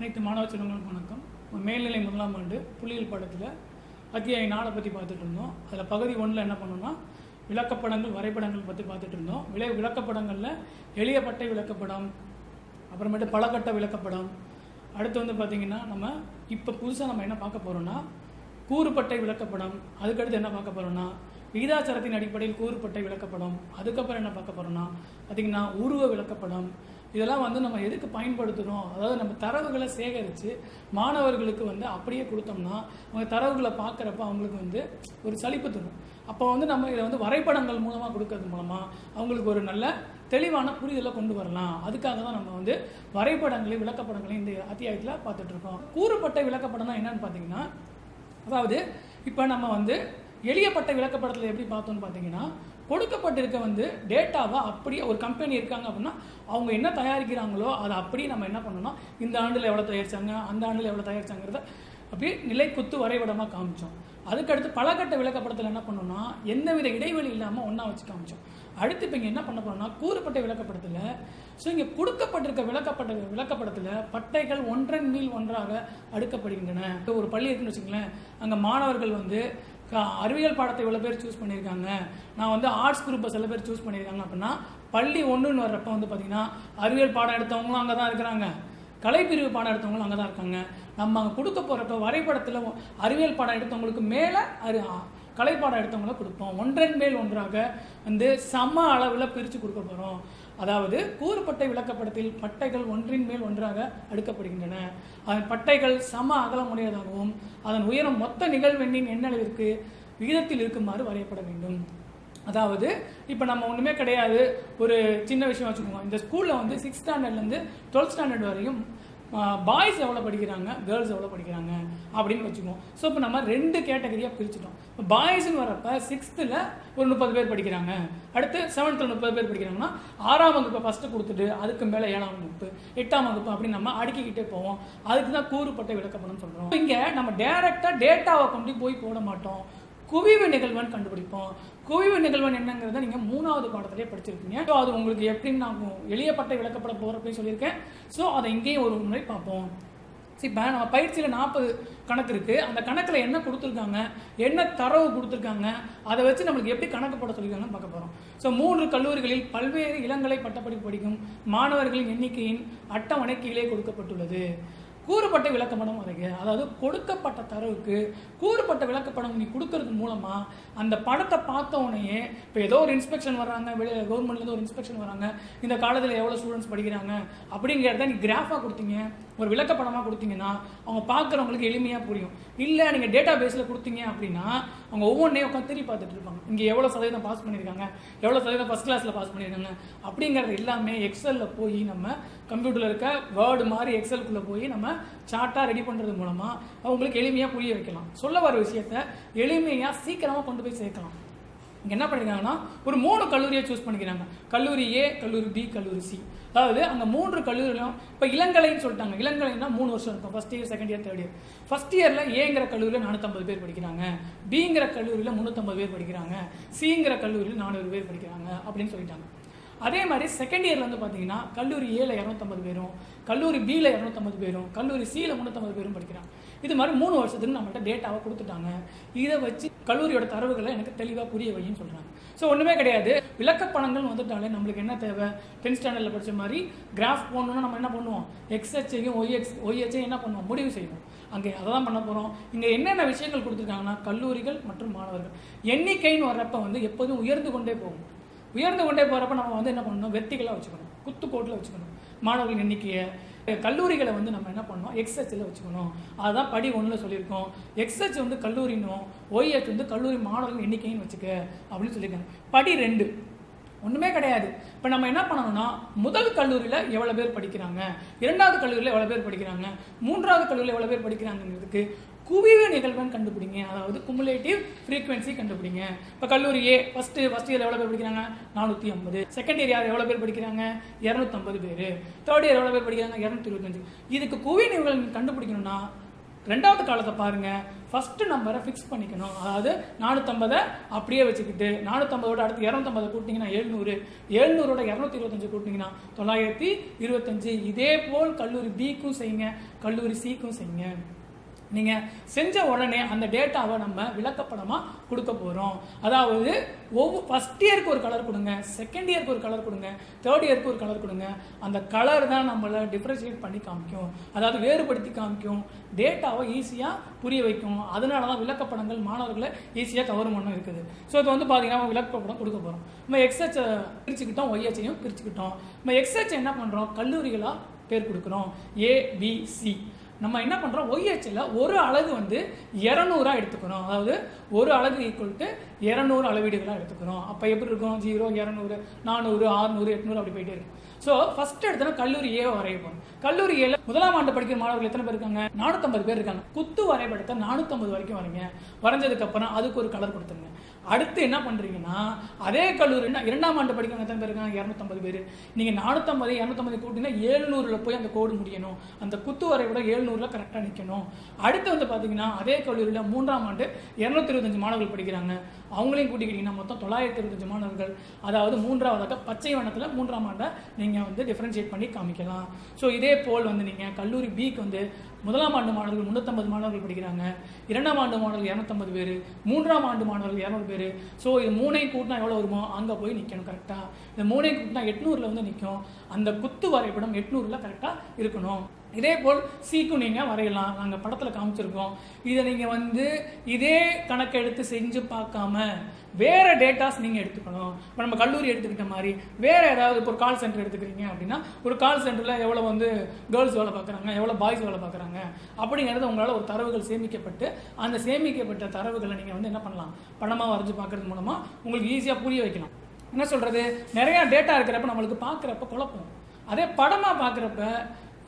அனைத்து மாணவ செல்வங்களுக்கும் வணக்கம். மேல்நிலை முதலாம் ஆண்டு புள்ளியியல் பாடத்தில் அத்தியாய நாளை பற்றி பார்த்துட்டு இருந்தோம். அதில் பகுதி ஒன்றில் என்ன பண்ணோம்னா விளக்கப்படங்கள் வரைபடங்கள் பற்றி பார்த்துட்டு இருந்தோம். விளை விளக்கப்படங்களில் எளிய பட்டை விளக்கப்படம் அப்புறமேட்டு பலகட்ட விளக்கப்படம். அடுத்து வந்து பார்த்திங்கன்னா நம்ம இப்போ புதுசாக நம்ம என்ன பார்க்க போகிறோம்னா கூறுப்பட்டை விளக்கப்படம். அதுக்கடுத்து என்ன பார்க்க போகிறோம்னா விகிதாச்சாரத்தின் அடிப்படையில் கூறுப்பட்டை விளக்கப்படம். அதுக்கப்புறம் என்ன பார்க்க போகிறோம்னா பார்த்திங்கன்னா உருவ விளக்கப்படம். இதெல்லாம் வந்து நம்ம எதுக்கு பயன்படுத்துகிறோம் அதாவது நம்ம தரவுகளை சேகரித்து மாணவர்களுக்கு வந்து அப்படியே கொடுத்தோம்னா அவங்க தரவுகளை பார்க்குறப்ப அவங்களுக்கு வந்து ஒரு சலிப்பு தரும். அப்போ வந்து நம்ம இதை வந்து வரைபடங்கள் மூலமாக கொடுக்கறது மூலமாக அவங்களுக்கு ஒரு நல்ல தெளிவான புரிதலை கொண்டு வரலாம். அதுக்காக தான் நம்ம வந்து வரைபடங்களையும் விளக்கப்படங்களையும் இந்த அத்தியாயத்தில் பார்த்துட்ருக்கோம் கூறுபட்ட கூறுப்பட்ட விளக்கப்படம்னா என்னன்னு பார்த்தீங்கன்னா அதாவது இப்போ நம்ம வந்து எளியப்பட்ட விளக்கப்படத்தில் எப்படி பார்த்தோம்னு பார்த்தீங்கன்னா கொடுக்கப்பட்டிருக்க வந்து டேட்டாவை அப்படியே ஒரு கம்பெனி இருக்காங்க அப்படின்னா அவங்க என்ன தயாரிக்கிறாங்களோ அதை அப்படியே நம்ம என்ன பண்ணோம்னா இந்த ஆண்டில் எவ்வளோ தயாரிச்சாங்க அந்த ஆண்டில் எவ்வளோ தயாரிச்சாங்கிறத அப்படியே நிலை குத்து வரைபடமாக காமிச்சோம். அதுக்கடுத்து பலகட்ட விளக்கப்படத்தில் என்ன பண்ணோம்னா எந்தவித இடைவெளி இல்லாமல் ஒன்றா வச்சு காமிச்சோம். அடுத்து இப்போ இங்கே என்ன பண்ண போகிறோம்னா கூறுப்பட்ட விளக்கப்படத்தில் ஸோ இங்கே கொடுக்கப்பட்டிருக்க விளக்கப்பட்ட விளக்கப்படத்தில் பட்டைகள் ஒன்றன் மீல் ஒன்றாக அடுக்கப்படுகின்றன. இப்போ ஒரு பள்ளி இருக்குன்னு வச்சுங்களேன் அங்கே மாணவர்கள் வந்து அறிவியல் பாடத்தை இவ்வளோ பேர் சூஸ் பண்ணியிருக்காங்க. நான் வந்து ஆர்ட்ஸ் குரூப்பை சில பேர் சூஸ் பண்ணியிருக்காங்க அப்படின்னா பள்ளி ஒன்றுன்னு வர்றப்ப வந்து பார்த்தீங்கன்னா அறிவியல் பாடம் எடுத்தவங்களும் அங்கே தான் இருக்கிறாங்க. கலைப்பிரிவு பாடம் எடுத்தவங்களும் அங்கே தான் இருக்காங்க. நம்ம அங்கே கொடுக்க போகிறப்ப வரைபடத்தில் அறிவியல் பாடம் எடுத்தவங்களுக்கு மேலே அறி கலைப்பாடம் எடுத்தவங்கள கொடுப்போம். ஒன்றன் மேல் ஒன்றாக வந்து சம அளவில் பிரித்து கொடுக்க போகிறோம் அதாவது கூறுப்பட்டை விளக்கப்படத்தில் பட்டைகள் ஒன்றின் மேல் ஒன்றாக அடுக்கப்படுகின்றன. அதன் பட்டைகள் சம அகலமுடையதாகவும் அதன் உயரம் மொத்த நிகழ்வெண்ணின் எண்ணளவிற்கு விகிதத்தில் இருக்குமாறு வரையப்பட வேண்டும். அதாவது இப்போ நம்ம ஒன்றுமே கிடையாது. ஒரு சின்ன விஷயம் வச்சுக்கோங்க. இந்த ஸ்கூலில் வந்து சிக்ஸ் ஸ்டாண்டர்ட்லேருந்து டுவெல்த் ஸ்டாண்டர்ட் வரையும் பாய்ஸ் எவ்வளோ படிக்கிறாங்க? கேர்ள்ஸ் எவ்வளோ படிக்கிறாங்க? அப்படின்னு வச்சுக்குவோம். ஸோ இப்போ நம்ம ரெண்டு கேட்டகரியாக பிரிச்சுட்டோம். பாய்ஸ்னு வரப்ப சிக்ஸ்த்தில் ஒரு முப்பது பேர் படிக்கிறாங்க. அடுத்து செவன்த்தில் முப்பது பேர் படிக்கிறாங்கன்னா ஆறாம் வகுப்பை ஃபஸ்ட்டு கொடுத்துட்டு அதுக்கு மேலே ஏழாம் வகுப்பு எட்டாம் வகுப்பு அப்படின்னு நம்ம அடுக்கிக்கிட்டே போவோம். அதுக்கு தான் கூறுப்பட்ட விளக்கப்படம்னு சொல்கிறோம் இங்கே நம்ம டேரெக்டாக டேட்டாவை கொண்டு போய் போட மாட்டோம். குவிவு நிகழ்வுன்னு கண்டுபிடிப்போம். குவிவு நிகழ்வன் என்னங்கிறத நீங்கள் மூணாவது பாடத்திலே படிச்சிருக்கீங்க. ஸோ அது உங்களுக்கு எப்படின்னு நான் எளியப்பட்ட விளக்கப்பட போகிறப்பையும் சொல்லியிருக்கேன். ஸோ அதை இங்கேயும் ஒரு முறை பார்ப்போம். சரி இப்போ நம்ம பயிற்சியில் நாற்பது கணக்கு இருக்குது அந்த கணக்கில் என்ன கொடுத்துருக்காங்க? என்ன தரவு கொடுத்துருக்காங்க? அதை வச்சு நம்மளுக்கு எப்படி கணக்கு போட சொல்லியிருக்காங்கன்னு பார்க்க போகிறோம் ஸோ மூன்று கல்லூரிகளில் பல்வேறு இளங்கலை பட்டப்படிப்பு படிக்கும் மாணவர்களின் எண்ணிக்கையின் அட்டவணை கீழே கொடுக்கப்பட்டுள்ளது. கூறுப்பட்ட விளக்கப்படம் வரைங்க அதாவது கொடுக்கப்பட்ட தரவுக்கு கூறுப்பட்ட விளக்கப்படம் நீ கொடுக்கறது மூலமாக அந்த படத்தை பார்த்த உடனே இப்போ ஏதோ ஒரு இன்ஸ்பெக்ஷன் வர்றாங்க வெளியே கவர்மெண்ட்லேருந்து ஒரு இன்ஸ்பெக்ஷன் வராங்க இந்த காலத்தில் எவ்வளோ ஸ்டூடெண்ட்ஸ் படிக்கிறாங்க அப்படிங்கிறத நீ கிராஃபாக கொடுத்தீங்க ஒரு விளக்கப்படமாக கொடுத்தீங்கன்னா அவங்க பார்க்குறவங்களுக்கு எளிமையாக புரியும். இல்லை நீங்கள் டேட்டா பேஸில் கொடுத்தீங்க அப்படின்னா அவங்க ஒவ்வொன்றையும் உட்காந்து திரும்பி பார்த்துட்டு இருப்பாங்க. இங்கே எவ்வளோ சதவீதம் பாஸ் பண்ணியிருக்காங்க எவ்வளோ சதவீதம் ஃபஸ்ட் கிளாஸில் பாஸ் பண்ணியிருக்காங்க அப்படிங்கிறது எல்லாமே எக்ஸலில் போய் நம்ம கம்ப்யூட்டரில் இருக்க வேர்டு மாதிரி எக்ஸலுக்குள்ளே போய் நம்ம சார்ட்டாக ரெடி பண்ணுறது மூலமாக அவங்களுக்கு எளிமையாக புரிய வைக்கலாம். சொல்ல வர விஷயத்த எளிமையாக சீக்கிரமாக கொண்டு போய் சேர்க்கலாம். இங்கே என்ன பண்ணிருக்காங்கன்னா ஒரு மூணு கல்லூரியை சூஸ் பண்ணிக்கிறாங்க. கல்லூரி ஏ கல்லூரி பி கல்லூரி சி அதாவது அந்த மூன்று கல்லூரியிலும் இப்போ இளங்கலைன்னு சொல்லிட்டாங்க. இளங்கலைன்னா மூணு வருஷம் இருக்கும். First year second year third year first இயரில் ஏங்கிற கல்லூரியில் நானூற்றம்பது பேர் படிக்கிறாங்க. பிங்கிற கல்லூரியில் முந்நூற்றம்பது பேர் படிக்கிறாங்க. சிங்கிற கல்லூரியில் நானூறு பேர் படிக்கிறாங்க அப்படின்னு சொல்லிட்டாங்க. அதே மாதிரி செகண்ட் இயரில் வந்து பார்த்தீங்கன்னா கல்லூரி ஏல இரநூத்தம்பது பேரும் கல்லூரி பியில் இரநூத்தம்பது பேரும் கல்லூரி சியில் முந்நூற்றம்பது பேரும் படிக்கிறாங்க. இது மாதிரி மூணு வருஷத்துக்கு நம்மகிட்ட டேட்டாவை கொடுத்துட்டாங்க. இதை வச்சு கல்லூரியோட தரவுகளை எனக்கு தெளிவாக புரிய வைன்னு சொல்கிறாங்க ஸோ ஒன்றுமே கிடையாது. விளக்கப்படங்கள் வந்துட்டாலே நம்மளுக்கு என்ன தேவை? டென்த் ஸ்டாண்டர்டில் படித்த மாதிரி கிராஃப் போடணும்னா நம்ம என்ன பண்ணுவோம்? எக்ஸ்ஹெச்சையும் ஒய்எக்ஸ் ஒய்ஹெச்சையும் என்ன பண்ணுவோம்? முடிவு செய்வோம். அங்கே அதை தான் பண்ண போகிறோம் இங்கே என்னென்ன விஷயங்கள் கொடுத்துருக்காங்கன்னா கல்லூரிகள் மற்றும் மாணவர்கள். எண்ணிக்கைன்னு வர்றப்ப வந்து எப்போதும் உயர்ந்து கொண்டே போகும். உயர்ந்து கொண்டே போகிறப்ப நம்ம வந்து என்ன பண்ணணும்? வெத்திகளாக வச்சுக்கணும். குத்துக்கோட்டில் வச்சுக்கணும். மாணவர்கள் எண்ணிக்கையை கல்லூரிகளை வந்து நம்ம என்ன பண்ணணும் எக்ஸ்எச்சில் வச்சுக்கணும். அதுதான் படி ஒன்றில் சொல்லியிருக்கோம். எக்ஸ்எச் வந்து கல்லூரினும் ஒய்ஹெச் வந்து கல்லூரி மாணவர்கள் எண்ணிக்கைன்னு வச்சுக்க அப்படின்னு சொல்லியிருக்காங்க. படி ரெண்டு. ஒன்றுமே கிடையாது. இப்போ நம்ம என்ன பண்ணணும்னா முதல் கல்லூரியில் எவ்வளோ பேர் படிக்கிறாங்க? இரண்டாவது கல்லூரியில் எவ்வளோ பேர் படிக்கிறாங்க? மூன்றாவது கல்லூரியில் எவ்வளோ பேர் படிக்கிறாங்கிறதுக்கு குவிவு நிகழ்வுன்னு கண்டுபிடிங்க. அதாவது குமுலேட்டிவ் ஃப்ரீக்வன்சி கண்டுபிடிங்க. இப்போ கல்லூரி ஏ ஃபஸ்ட்டு ஃபஸ்ட் இயர் எவ்வளோ பேர் படிக்கிறாங்க? நானூற்றி ஐம்பது. செகண்ட் இயர் யார் எவ்வளோ பேர் படிக்கிறாங்க? இரநூத்தம்பது பேர். தேர்ட் இயர் எவ்வளோ பேர் படிக்கிறாங்க? இரநூத்தி இருபத்தஞ்சு. இதுக்கு குவி நிகழ்வு கண்டுபிடிக்கணும்னா ரெண்டாவது காலத்தை பாருங்கள் ஃபஸ்ட்டு நம்பரை ஃபிக்ஸ் பண்ணிக்கணும். அதாவது நானூற்றம்பதை அப்படியே வச்சுக்கிட்டு நானூற்றம்பதோட அடுத்து இரநூத்தம்பதை கூட்டிங்கன்னா எழுநூறு. எழுநூறோட இரநூத்தி இருபத்தஞ்சு கூட்டிங்கன்னா தொள்ளாயிரத்தி இருபத்தஞ்சு. இதே போல் கல்லூரி பிக்கும் செய்யுங்க. கல்லூரி சிக்கும் செய்யுங்க. நீங்கள் செஞ்ச உடனே அந்த டேட்டாவை நம்ம விளக்கப்படமாக கொடுக்க போகிறோம் அதாவது ஒவ்வொரு ஃபஸ்ட் இயருக்கு ஒரு கலர் கொடுங்க செகண்ட் இயருக்கு ஒரு கலர் கொடுங்க தேர்ட் இயருக்கு ஒரு கலர் கொடுங்க. அந்த கலர் தான் நம்மளை டிஃப்ரென்ஷியேட் பண்ணி காமிக்கும். அதாவது வேறுபடுத்தி காமிக்கும். டேட்டாவை ஈஸியாக புரிய வைக்கும். அதனால தான் விளக்கப்படங்கள் மாணவர்களை ஈஸியாக கவர் பண்ண இருக்குது. ஸோ இது வந்து பார்த்தீங்கன்னா நம்ம விளக்கப்படம் கொடுக்க போகிறோம் நம்ம எக்ஸ்எச்சை பிரிச்சுக்கிட்டோம் ஒய்எச்சையும் பிரிச்சுக்கிட்டோம். நம்ம எக்ஸ்எச் என்ன பண்ணுறோம் கல்லூரிகளாக பேர் கொடுக்குறோம். ஏபிசி நம்ம என்ன பண்ணுறோம் ஒய்ஹெச்சில் ஒரு அலகு வந்து இரநூறா எடுத்துக்கிறோம் அதாவது ஒரு அலகு ஈக்குவல் டு இரநூறு அளவீடுகளாக எடுத்துக்கிறோம் அப்போ எப்படி இருக்கும்? ஜீரோ இரநூறு நானூறு ஆறுநூறு எட்நூறு அப்படி போயிட்டே இருக்கும் ஸோ ஃபஸ்ட் எடுத்தோன்னா கல்லூரி ஏ வரைவோம் கல்லூரி ஏல முதலாம் ஆண்டு படிக்கிற மாணவர்கள் எத்தனை பேர் இருக்காங்க? நானூற்றம்பது பேர் இருக்காங்க. குத்து வரைபடத்தை நானூற்றம்பது வரைக்கும் வரைங்க. வரைஞ்சதுக்கப்புறம் அதுக்கு ஒரு கலர் கொடுத்துருங்க. அடுத்து என்ன பண்ணுறீங்கன்னா அதே கல்லூரினா இரண்டாம் ஆண்டு படிக்கிறவங்க எத்தனை பேர் இருக்காங்க? இரநூத்தம்பது பேர். நீங்கள் நானூற்றம்பது இரநூத்தம்பது கூட்டினா ஏழுநூறில் போய் அந்த கோடு முடியணும். அந்த குத்து விட ஏழ்நூறுல கரெக்டாக நிற்கணும் அடுத்து வந்து பார்த்தீங்கன்னா அதே கல்லூரியில் மூன்றாம் ஆண்டு இரநூத்தி இருபத்தஞ்சு மாணவர்கள் படிக்கிறாங்க. அவங்களையும் கூட்டிக்கிட்டிங்கன்னா மொத்தம் தொள்ளாயிரத்தி இருபத்தஞ்சு மாணவர்கள் அதாவது மூன்றாவதாக பச்சை வண்ணத்தில் மூன்றாம் ஆண்டை நீங்கள் வந்து டிஃப்ரென்ஷியேட் பண்ணி காமிக்கலாம். ஸோ இதே போல் வந்து நீங்கள் கல்லூரி பிக்கு வந்து முதலாம் ஆண்டு மாணவர்கள் முந்நூற்றம்பது மாணவர்கள் படிக்கிறாங்க. இரண்டாம் ஆண்டு மாணவர்கள் இரநூத்தம்பது பேர். மூன்றாம் ஆண்டு மாணவர்கள் இரநூறு பேர். ஸோ இது மூணையும் கூட்டினா எவ்வளோ வருமோ அங்கே போய் நிற்கணும் கரெக்டாக இந்த மூணையும் கூட்டினா எட்நூறில் வந்து நிற்கும் அந்த குத்து வரைபடம் எட்நூறில் கரெக்டாக இருக்கணும். இதே போல் சீக்கும் நீங்கள் வரையலாம். நாங்கள் படத்தில் காமிச்சிருக்கோம். இதை நீங்கள் வந்து இதே கணக்கு எடுத்து செஞ்சு பார்க்காம வேறு டேட்டாஸ் நீங்கள் எடுத்துக்கணும். இப்போ நம்ம கல்லூரி எடுத்துக்கிட்ட மாதிரி வேறு ஏதாவது இப்போ ஒரு கால் சென்டர் எடுத்துக்கிறீங்க அப்படின்னா ஒரு கால் சென்டரில் எவ்வளோ வந்து கேர்ள்ஸ் வேலை பார்க்குறாங்க எவ்வளோ பாய்ஸ் வேலை பார்க்குறாங்க அப்படிங்கிறது உங்களால் ஒரு தரவுகள் சேமிக்கப்பட்டு அந்த சேமிக்கப்பட்ட தரவுகளை நீங்கள் வந்து என்ன பண்ணலாம்? படமாக வரைஞ்சி பார்க்கறது மூலமாக உங்களுக்கு ஈஸியாக புரிய வைக்கலாம். என்ன சொல்கிறது நிறையா டேட்டா இருக்கிறப்ப நம்மளுக்கு பார்க்குறப்ப குழப்பம். அதே படமாக பார்க்குறப்ப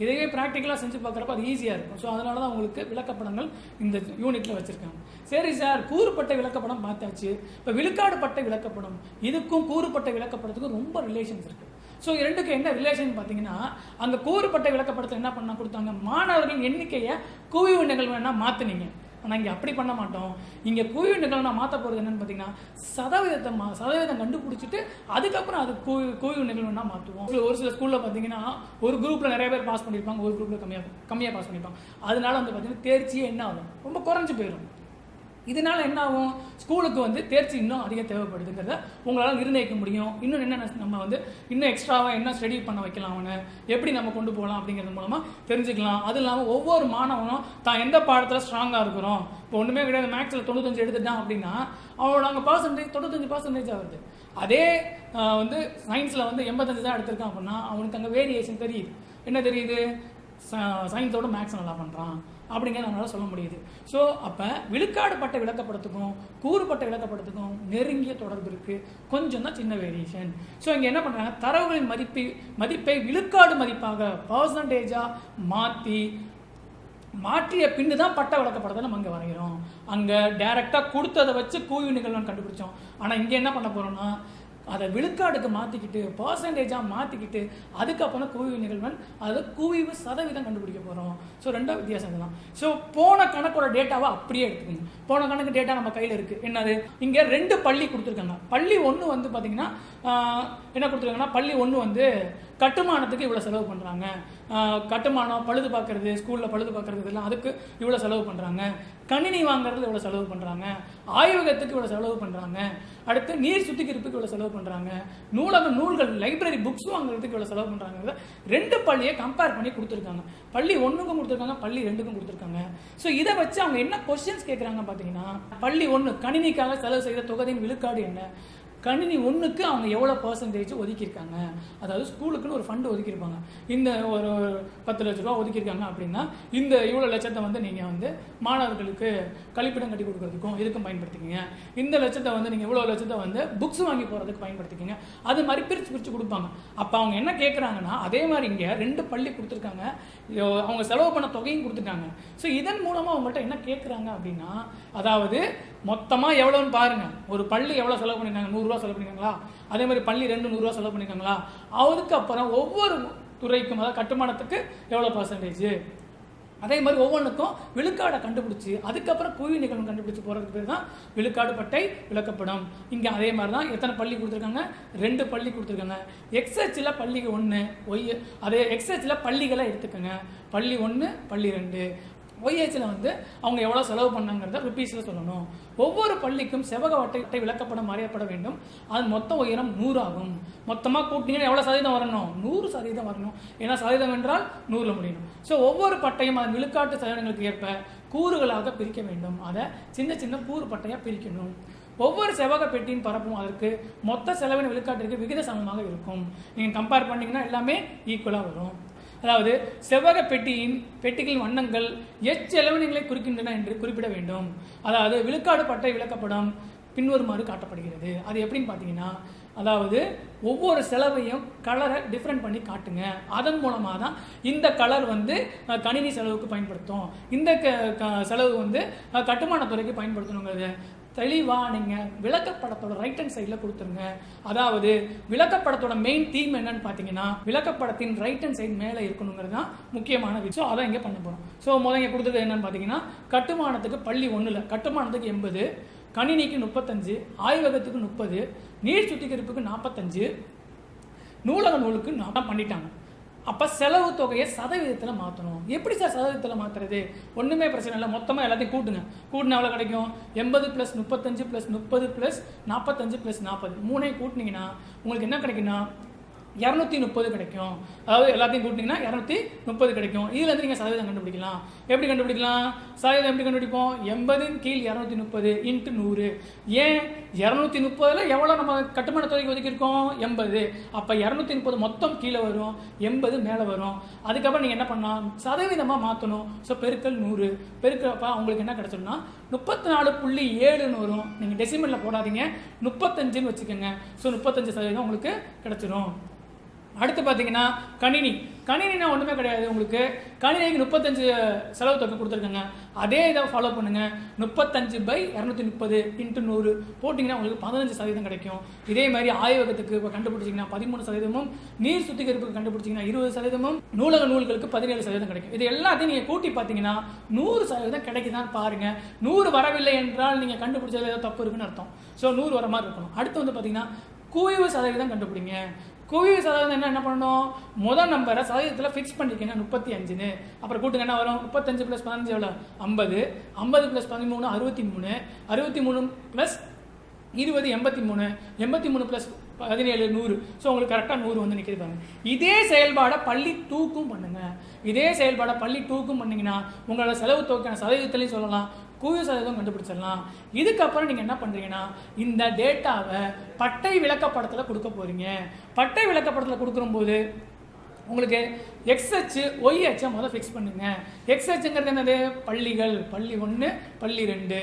இதையே ப்ராக்டிக்கலாக செஞ்சு பார்க்குறப்ப அது ஈஸியாக இருக்கும். ஸோ அதனால தான் உங்களுக்கு விளக்கப்படங்கள் இந்த யூனிட்டில் வச்சுருக்காங்க. சரி சார் கூறுப்பட்ட விளக்கப்படம் பார்த்தாச்சு இப்போ விழுக்காடு பட்ட விளக்கப்படம். இதுக்கும் கூறுப்பட்ட விளக்கப்படத்துக்கும் ரொம்ப ரிலேஷன்ஸ் இருக்குது ஸோ இரண்டுக்கும் என்ன ரிலேஷன் பார்த்தீங்கன்னா அந்த கூறுப்பட்ட விளக்கப்படத்தை என்ன பண்ண கொடுத்தாங்க? மாணவர்களின் எண்ணிக்கையை குவிவு நிகழ்வு என்ன மாற்றினீங்க ஆனால் இங்கே அப்படி பண்ண மாட்டோம். இங்கே குவிவு நிகழ்வு நான் மாற்ற போகிறது என்னென்னு பார்த்தீங்கன்னா சதவீதத்தை மா சதவீதம் கண்டுபிடிச்சிட்டு அதுக்கப்புறம் அது கோவி குவிவு நிகழ்வுனா மாற்றுவோம் ஒரு சில ஸ்கூலில் பார்த்தீங்கன்னா ஒரு குரூப்பில் நிறைய பேர் பாஸ் பண்ணியிருப்பாங்க ஒரு குரூப்பில் கம்மியாக கம்மியாக பாஸ் பண்ணியிருப்பாங்க அதனால வந்து பார்த்தீங்கன்னா தேர்ச்சியே என்ன ஆகும்? ரொம்ப குறைஞ்சி போயிடும் இதனால என்ன ஆகும்? ஸ்கூலுக்கு வந்து தேர்ச்சி இன்னும் அதிகம் தேவைப்படுதுங்கிறத உங்களால் நிர்ணயிக்க முடியும். இன்னும் என்ன நம்ம வந்து இன்னும் எக்ஸ்ட்ராவாக என்ன ஸ்டடி பண்ண வைக்கலாம் அவனை? எப்படி நம்ம கொண்டு போகலாம் அப்படிங்கிறது மூலமாக தெரிஞ்சுக்கலாம். அது இல்லாமல் ஒவ்வொரு மாணவனும் தான் எந்த பாடத்தில் ஸ்ட்ராங்காக இருக்கிறோம்? இப்போ ஒன்றுமே கிடையாது. மேக்ஸில் தொண்ணூத்தஞ்சு எடுத்துட்டான் அப்படின்னா அவனோட அங்கே பர்சன்டேஜ் தொண்ணூத்தஞ்சு பர்சன்டேஜ் ஆகுது அதே வந்து சயின்ஸில் வந்து எண்பத்தஞ்சு தான் எடுத்திருக்கான் அப்படின்னா அவனுக்கு அங்கே வேரியேஷன் தெரியுது. என்ன தெரியுது? சயின்ஸோட மேக்ஸ் நல்லா பண்ணுறான் அப்படிங்கிறத நம்மளால் சொல்ல முடியுது. ஸோ அப்போ விழுக்காடுபட்ட விளக்கப்படத்துக்கும் கூறுபட்ட விளக்கப்படத்துக்கும் நெருங்கிய தொடர்பு இருக்குது கொஞ்சம் தான் சின்ன வேரியேஷன் ஸோ இங்கே என்ன பண்ணுறாங்க தரவுகளின் மதிப்பை மதிப்பை விழுக்காடு மதிப்பாக பர்சன்டேஜாக மாற்றி மாற்றிய பின்னு தான் பட்ட விளக்கப்படத்தை நம்ம அங்கே வரைகிறோம். அங்கே டைரெக்டாக கொடுத்ததை வச்சு கூவி நிகழ்வுன்னு கண்டுபிடிச்சோம். ஆனால் இங்கே என்ன பண்ண போகிறோம்னா அதை விழுக்காடுக்கு மாற்றிக்கிட்டு பர்சன்டேஜாக மாற்றிக்கிட்டு அதுக்கப்புறம் குவிவு நிகழ்வன் அதை குவிவு சதவீதம் கண்டுபிடிக்க போகிறோம் ஸோ ரெண்டாவது வித்தியாசம் இதுதான் ஸோ போன கணக்கோட டேட்டாவை அப்படியே எடுத்துக்கணும் போன கணக்கு டேட்டா நம்ம கையில் இருக்குது என்னது? இங்கே ரெண்டு பள்ளி கொடுத்துருக்காங்க. பள்ளி ஒன்று வந்து பார்த்திங்கன்னா என்ன கொடுத்துருக்காங்கன்னா பள்ளி ஒன்று வந்து கட்டுமானத்துக்கு இவ்வளோ செலவு பண்ணுறாங்க கட்டுமானம் பழுது பார்க்கறது ஸ்கூலில் பழுது பார்க்கறது இதெல்லாம் அதுக்கு இவ்வளோ செலவு பண்ணுறாங்க கணினி வாங்குறதுல இவ்வளோ செலவு பண்ணுறாங்க ஆய்வகத்துக்கு இவ்வளோ செலவு பண்ணுறாங்க அடுத்து நீர் சுத்திகரிப்புக்கு இவ்வளோ செலவு பண்ணுறாங்க நூலக நூல்கள் லைப்ரரி புக்ஸ் வாங்குறதுக்கு இவ்வளோ செலவு பண்ணுறாங்க ரெண்டு பள்ளியை கம்பேர் பண்ணி கொடுத்துருக்காங்க. பள்ளி ஒன்றுக்கும் கொடுத்துருக்காங்க பள்ளி ரெண்டுக்கும் கொடுத்துருக்காங்க. ஸோ இதை வச்சு அவங்க என்ன கொஸ்டின்ஸ் கேட்குறாங்க பார்த்தீங்கன்னா பள்ளி ஒன்று கணினிக்காக செலவு செய்த தொகையின் விழுக்காடு என்ன? கணினி ஒன்றுக்கு அவங்க எவ்வளோ பர்சன்டேஜ் ஒதுக்கியிருக்காங்க? அதாவது ஸ்கூலுக்குன்னு ஒரு ஃபண்டு ஒதுக்கியிருப்பாங்க. இந்த ஒரு பத்து லட்ச ரூபா ஒதுக்கியிருக்காங்க அப்படின்னா இந்த இவ்வளோ லட்சத்தை வந்து நீங்கள் வந்து மாணவர்களுக்கு கழிப்பிடம் கட்டி கொடுக்குறதுக்கும் இதுக்கும் பயன்படுத்திக்கிங்க? இந்த லட்சத்தை வந்து நீங்கள் இவ்வளோ லட்சத்தை வந்து புக்ஸ் வாங்கி போகிறதுக்கு பயன்படுத்திக்கிங்க. அது மாதிரி பிரித்து பிரித்து கொடுப்பாங்க. அப்போ அவங்க என்ன கேட்குறாங்கன்னா அதே மாதிரி இங்கே ரெண்டு பள்ளி கொடுத்துருக்காங்க. அவங்க செலவு பண்ண தொகையும் கொடுத்துட்டாங்க. ஸோ இதன் மூலமாக அவங்கள்ட்ட என்ன கேட்குறாங்க அப்படின்னா அதாவது மொத்தமாக எவ்வளோன்னு பாருங்கள் ஒரு பள்ளி எவ்வளோ செலவு பண்ணியிருக்காங்க நூறுரூவா செலவு பண்ணியிருக்காங்களா அதே மாதிரி பள்ளி ரெண்டு நூறுரூவா செலவு பண்ணியிருக்காங்களா அதுக்கப்புறம் ஒவ்வொரு துறைக்கும் அதாவது கட்டுமானத்துக்கு எவ்வளோ பர்சன்டேஜ் அதே மாதிரி ஒவ்வொன்றுக்கும் விழுக்காடை கண்டுபிடிச்சி அதுக்கப்புறம் குவி நிகழ்வு கண்டுபிடிச்சி போகிறதுக்கு பேர் தான் விழுக்காடு பட்டை விளக்கப்படும். இங்கே அதே மாதிரி தான் எத்தனை பள்ளி கொடுத்துருக்காங்க? ரெண்டு பள்ளி கொடுத்துருக்காங்க. எக்ஸ்ஹெச்சில் பள்ளிக்கு ஒன்று ஒய் அதே எக்ஸ்ஹெச்சில் பள்ளிகளை எடுத்துக்கோங்க. பள்ளி ஒன்று பள்ளி ரெண்டு. ஒய்ஹெச்சில் வந்து அவங்க எவ்வளோ செலவு பண்ணாங்கிறத ருப்பீஸில் சொல்லணும். ஒவ்வொரு பள்ளிக்கும் செவக வட்டை வட்டை விளக்கப்படம் அறியப்பட வேண்டும். அது மொத்த உயரம் நூறு ஆகும். மொத்தமாக கூட்டினீங்கன்னா எவ்வளோ சதவீதம் வரணும்? நூறு சதவீதம் வரணும். ஏன்னா சதவீதம் என்றால் நூறில் முடியணும். ஸோ ஒவ்வொரு பட்டையும் அதன் விழுக்காட்டு சதவீதங்களுக்கு ஏற்ப கூறுகளாக பிரிக்க வேண்டும். அதை சின்ன சின்ன கூறு பட்டையாக பிரிக்கணும். ஒவ்வொரு செவ்வக பெட்டியின் பரப்பும் அதற்கு மொத்த செலவின விழுக்காட்டிற்கு விகித சமமாக இருக்கும். நீங்கள் கம்பேர் பண்ணிங்கன்னா எல்லாமே ஈக்குவலாக வரும். அதாவது செவ்வக பெட்டியின் பெட்டிகளின் வண்ணங்கள் எச் எச்செலவினங்களை குறிக்கின்றன என்று குறிப்பிட வேண்டும். அதாவது விழுக்காடு பட்டை விளக்கப்படம் பின்வருமாறு காட்டப்படுகிறது. அது எப்படின்னு பார்த்தீங்கன்னா அதாவது ஒவ்வொரு செலவையும் கலரை டிஃப்ரெண்ட் பண்ணி காட்டுங்க. அதன் மூலமாக தான் இந்த கலர் வந்து கணினி செலவுக்கு பயன்படுத்தும். இந்த க- க- செலவு வந்து கட்டுமானத்துறைக்கு பயன்படுத்தணுங்கிறது. தெளிவாக நீங்கள் விளக்கப்படத்தோட ரைட் ஹேண்ட் சைடில் கொடுத்துருங்க. அதாவது விளக்கப்படத்தோட மெயின் தீம் என்னன்னு பார்த்தீங்கன்னா விளக்கப்படத்தின் ரைட் ஹேண்ட் சைடு மேலே இருக்கணுங்கிறது தான் முக்கியமான விஷயம். அதை இங்கே பண்ண போகிறோம் ஸோ முதல் இங்கே கொடுத்தது என்னன்னு பார்த்தீங்கன்னா கட்டுமானத்துக்கு பள்ளி ஒன்றில் கட்டுமானத்துக்கு எண்பது கணினிக்கு முப்பத்தஞ்சு ஆய்வகத்துக்கு முப்பது நீர் சுத்திகரிப்புக்கு நாற்பத்தஞ்சு நூலக நூலுக்கு நான் பண்ணிட்டாங்க. அப்போ செலவு தொகையை சதவீதத்தில் மாற்றணும் எப்படி சார் சதவீதத்தில் மாற்றுறது ஒன்றுமே பிரச்சனை இல்லை. மொத்தமாக எல்லாத்தையும் கூட்டுங்க. கூட்டினா எவ்வளோ கிடைக்கும்? எண்பது ப்ளஸ் முப்பத்தஞ்சு ப்ளஸ் முப்பது ப்ளஸ் நாற்பத்தஞ்சு ப்ளஸ் நாற்பது மூணையும் கூட்டினீங்கன்னா உங்களுக்கு என்ன கிடைக்குன்னா இரநூத்தி முப்பது கிடைக்கும். அதாவது எல்லாத்தையும் கூட்டிங்கன்னா இரநூத்தி முப்பது கிடைக்கும். இதுலேருந்து நீங்கள் சதவீதம் கண்டுபிடிக்கலாம். எப்படி கண்டுபிடிக்கலாம்? சதவீதம் எப்படி கண்டுபிடிப்போம்? எண்பதின் கீழ் இரநூத்தி முப்பது இன்ட்டு நூறு. ஏன்? இரநூத்தி முப்பதில் எவ்வளோ நம்ம கட்டுமான தொகைக்கு ஒதுக்கியிருக்கோம்? எண்பது. அப்போ இரநூத்தி முப்பது மொத்தம் கீழே வரும். எண்பது மேலே வரும். அதுக்கப்புறம் நீங்கள் என்ன பண்ணலாம்? சதவீதமாக மாற்றணும் ஸோ பெருக்கல் நூறு. பெருக்கிறப்ப அவங்களுக்கு என்ன கிடச்சோம்னா முப்பத்தி நாலு புள்ளி ஏழுன்னு வரும். நீங்கள் டெசிமலில் போடாதீங்க. முப்பத்தஞ்சுன்னு வச்சுக்கோங்க. ஸோ முப்பத்தஞ்சு சதவீதம் உங்களுக்கு கிடச்சிரும். அடுத்து பார்த்தீங்கன்னா கணினி. கணினினா ஒன்றுமே கிடையாது உங்களுக்கு. கணினிக்கு முப்பத்தஞ்சு செலவு தொகை கொடுத்துருக்காங்க. அதே இதை ஃபாலோ பண்ணுங்கள் முப்பத்தஞ்சு பை இரநூத்தி முப்பது இன்ட்டு நூறு. போட்டிங்கன்னா உங்களுக்கு பதினஞ்சு சதவீதம் கிடைக்கும். இதே மாதிரி ஆய்வகத்துக்கு இப்போ கண்டுபிடிச்சிங்கன்னா பதிமூணு சதவீதமும் நீர் சுத்திகரிப்புக்கு கண்டுபிடிச்சிங்கன்னா இருபது சதவீதமும் நூலக நூல்களுக்கு பதினேழு சதவீதம் கிடைக்கும். இது எல்லாத்தையும் நீங்கள் கூட்டி பார்த்தீங்கன்னா நூறு சதவீதம் கிடைக்குதான்னு பாருங்கள் நூறு வரவில்லை என்றால் நீங்கள் கண்டுபிடிச்சது ஏதோ தப்பு இருக்குன்னு அர்த்தம். ஸோ நூறு வர மாதிரி இருக்கணும். அடுத்து வந்து பார்த்தீங்கன்னா குவிவு சதவீதம் கண்டுபிடிங்க. குவிவு சதவீதம் என்ன என்ன பண்ணணும்? முதல் நம்பரை சதவீதத்தில் ஃபிக்ஸ் பண்ணிருக்கீங்க முப்பத்தி அஞ்சுன்னு. அப்புறம் கூட்டுங்க என்ன வரும்? முப்பத்தஞ்சு ப்ளஸ் பதினஞ்சு எவ்வளோ ஐம்பது. ஐம்பது ப்ளஸ் பதிமூணு அறுபத்தி மூணு. அறுபத்தி மூணு ப்ளஸ் இருபது எண்பத்தி மூணு. எண்பத்தி மூணு ப்ளஸ் பதினேழு நூறு. ஸோ உங்களுக்கு கரெக்டாக நூறு வந்து நிற்கிது பாருங்க. இதே செயல்பாடை பள்ளி டூக்கும் பண்ணுங்க. இதே செயல்பாடை பள்ளி டூக்கும் பண்ணிங்கன்னா உங்களோட செலவு தொகைக்கான சதவீதத்துலையும் சொல்லலாம். குவிவு சதவீதம் கண்டுபிடிச்சிடலாம். இதுக்கப்புறம் நீங்கள் என்ன பண்ணுறீங்கன்னா இந்த டேட்டாவை பட்டை விளக்கப்படத்தில் கொடுக்க போகிறீங்க பட்டை விளக்கப்படத்தில் கொடுக்கும்போது உங்களுக்கு எக்ஸ்ஹெச் ஒய் அச்சை முதல்ல ஃபிக்ஸ் பண்ணுங்க. எக்ஸ்ஹெச்ங்கிறது என்னது? பள்ளிகள். பள்ளி ஒன்று பள்ளி ரெண்டு.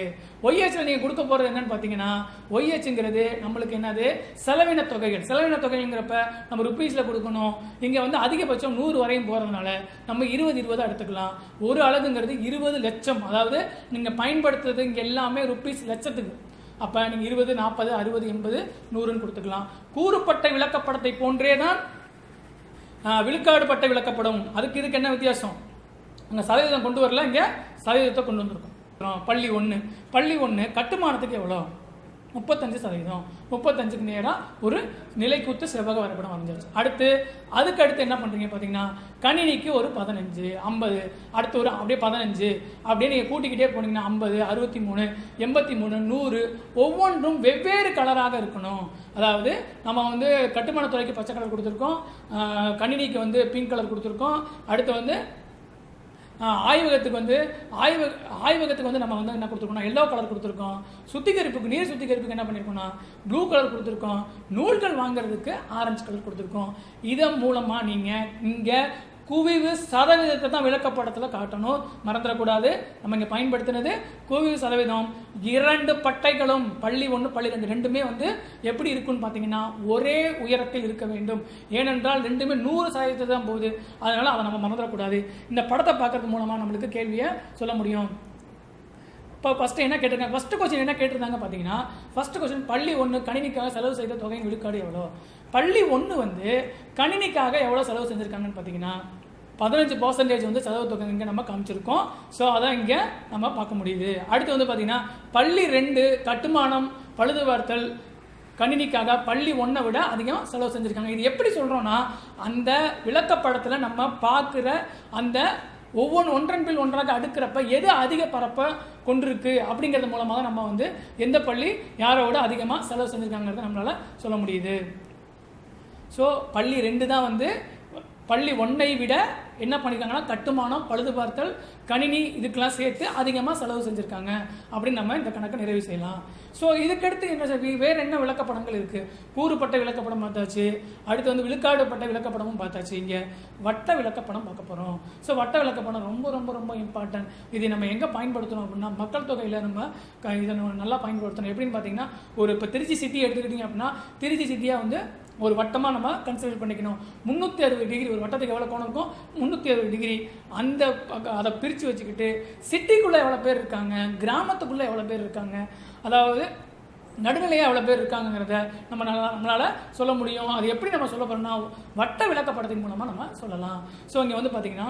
ஒய்ஹெச்சில் நீங்கள் கொடுக்க போகிறது என்னன்னு பார்த்தீங்கன்னா ஒய்ஹெச்ங்கிறது நம்மளுக்கு என்னது? செலவின தொகைகள். செலவின தொகைங்கிறப்ப நம்ம ருப்பீஸில் கொடுக்கணும். இங்கே வந்து அதிகபட்சம் நூறு வரையும் போகிறதுனால நம்ம இருபது இருபது எடுத்துக்கலாம். ஒரு அழகுங்கிறது இருபது லட்சம். அதாவது நீங்கள் பயன்படுத்துறது இங்கே எல்லாமே ருப்பீஸ் லட்சத்துக்கு. அப்போ நீங்கள் இருபது நாற்பது அறுபது எண்பது நூறுன்னு கொடுத்துக்கலாம். கூறுப்பட்ட விளக்கப்படத்தை போன்றே தான் விழுக்காடு பட்டை விளக்கப்படும். அதுக்கு இதுக்கு என்ன வித்தியாசம்? அங்கே சதவீதம் கொண்டு வரல இங்கே சதவீதத்தை கொண்டு வந்திருக்கோம். அப்புறம் பள்ளி ஒன்று பள்ளி ஒன்று கட்டுமானத்துக்கு எவ்வளோ முப்பத்தஞ்சு சதவீதம். முப்பத்தஞ்சுக்கு நேராக ஒரு நிலைக்குத்து செவ்வக வரைபடம் வரைஞ்சாச்சு அடுத்து அதுக்கு அடுத்து என்ன பண்ணுறீங்க பார்த்தீங்கன்னா கணினிக்கு ஒரு பதினஞ்சு ஐம்பது அடுத்து ஒரு அப்படியே பதினஞ்சு அப்படியே நீங்கள் கூட்டிக்கிட்டே போனீங்கன்னா ஐம்பது அறுபத்தி மூணு எண்பத்தி மூணு நூறு ஒவ்வொன்றும் வெவ்வேறு கலராக இருக்கணும். அதாவது நம்ம வந்து கட்டுமானத்துறைக்கு பச்சை கலர் கொடுத்துருக்கோம். கணினிக்கு வந்து பிங்க் கலர் கொடுத்துருக்கோம். அடுத்து வந்து ஆய்வகத்துக்கு வந்து ஆய்வக ஆய்வகத்துக்கு வந்து நம்ம வந்து என்ன கொடுத்துருக்கோம் எல்லோ கலர் கொடுத்துருக்கோம். சுத்திகரிப்புக்கு நீர் சுத்திகரிப்புக்கு என்ன பண்ணியிருக்கோம்னா ப்ளூ கலர் கொடுத்துருக்கோம். நூல்கள் வாங்குறதுக்கு ஆரஞ்சு கலர் கொடுத்துருக்கோம். இதன் மூலமாக நீங்கள் இங்கே குவிவு சதவீதத்தை தான் விளக்கப்படத்தில் காட்டணும். மறந்துடக்கூடாது. நம்ம இங்கே பயன்படுத்தினது குவிவு சதவீதம். இரண்டு பட்டைகளும் பள்ளி ஒன்று பள்ளி ரெண்டு ரெண்டுமே வந்து எப்படி இருக்குன்னு பார்த்தீங்கன்னா ஒரே உயரத்தில் இருக்க வேண்டும். ஏனென்றால் ரெண்டுமே நூறு சதவீதத்தை தான் போகுது. அதனால் அதை நம்ம மறந்துடக்கூடாது. இந்த படத்தை பார்க்கறது மூலமாக நம்மளுக்கு கேள்வியை சொல்ல முடியும். இப்போ ஃபஸ்ட்டு என்ன கேட்டிருக்காங்க? ஃபஸ்ட்டு கொஸ்டின் என்ன கேட்டிருந்தாங்க பார்த்தீங்கன்னா ஃபஸ்ட்டு கொஸ்டின் பள்ளி ஒன்று கணினிக்காக செலவு செய்த தொகையின் விழுக்காடு எவ்வளோ பள்ளி ஒன்று வந்து கணினிக்காக எவ்வளோ செலவு செஞ்சுருக்காங்கன்னு பார்த்தீங்கன்னா பதினஞ்சு பர்சன்டேஜ் வந்து செலவு தொகை இங்கே நம்ம காமிச்சிருக்கோம். ஸோ அதான் இங்கே நம்ம பார்க்க முடியுது. அடுத்து வந்து பார்த்திங்கன்னா பள்ளி ரெண்டு கட்டுமானம் பழுதுபார்த்தல் கணினிக்காக பள்ளி ஒன்றை விட அதிகம் செலவு செஞ்சுருக்காங்க. இது எப்படி சொல்கிறோன்னா அந்த விளக்கப்படத்தில் நம்ம பார்க்குற அந்த ஒவ்வொன்று ஒன்றன் பில் ஒன்றாக அடுக்கிறப்ப எது அதிக பரப்பை கொண்டிருக்கு அப்படிங்கிறது மூலமாக நம்ம வந்து எந்த பள்ளி யாரோட அதிகமாக செலவு செஞ்சுருக்காங்கிறத நம்மளால் சொல்ல முடியுது. ஸோ பள்ளி ரெண்டு தான் வந்து பள்ளி ஒன்றை விட என்ன பண்ணியிருக்காங்கன்னா கட்டுமானம் பழுதுபார்த்தல் கணினி இதுக்கெல்லாம் சேர்த்து அதிகமாக செலவு செஞ்சுருக்காங்க. அப்படின்னு நம்ம இந்த கணக்கை நிறைவு செய்யலாம். ஸோ இதுக்கடுத்து என்ன செய்ய- வேறு என்ன விளக்கப்படங்கள் இருக்குது கூறுப்பட்ட விளக்கப்படம் பார்த்தாச்சு. அடுத்து வந்து விழுக்காடுப்பட்ட விளக்கப்படமும் பார்த்தாச்சு. இங்கே வட்ட விளக்கப்படம் பார்க்க போகிறோம் ஸோ வட்ட விளக்கப்படம் ரொம்ப ரொம்ப ரொம்ப இம்பார்ட்டன்ட் இது நம்ம எங்கே பயன்படுத்தணும் அப்படின்னா மக்கள் தொகையில் நம்ம க- இதை நம்ம நல்லா பயன்படுத்தணும். எப்படின்னு பார்த்தீங்கன்னா ஒரு இப்போ திருச்சி சிட்டி எடுத்துக்கிட்டிங்க அப்படின்னா திருச்சி சிட்டியாக வந்து ஒரு வட்டமாக நம்ம கன்சிடர் பண்ணிக்கணும். முந்நூற்றி அறுபது டிகிரி ஒரு வட்டத்துக்கு எவ்வளோ கோணம் இருக்கும்? முந்நூற்றி அறுபது டிகிரி அந்த அதை பிரித்து வச்சுக்கிட்டு சிட்டிக்குள்ளே எவ்வளோ பேர் இருக்காங்க? கிராமத்துக்குள்ளே எவ்வளோ பேர் இருக்காங்க? அதாவது நடுநிலையாக எவ்வளோ பேர் இருக்காங்கங்கிறத நம்ம நம்மளால் சொல்ல முடியும். அது எப்படி நம்ம சொல்ல போகிறோம்னா வட்ட விளக்கப்படத்தின் மூலமாக நம்ம சொல்லலாம். ஸோ இங்கே வந்து பார்த்திங்கன்னா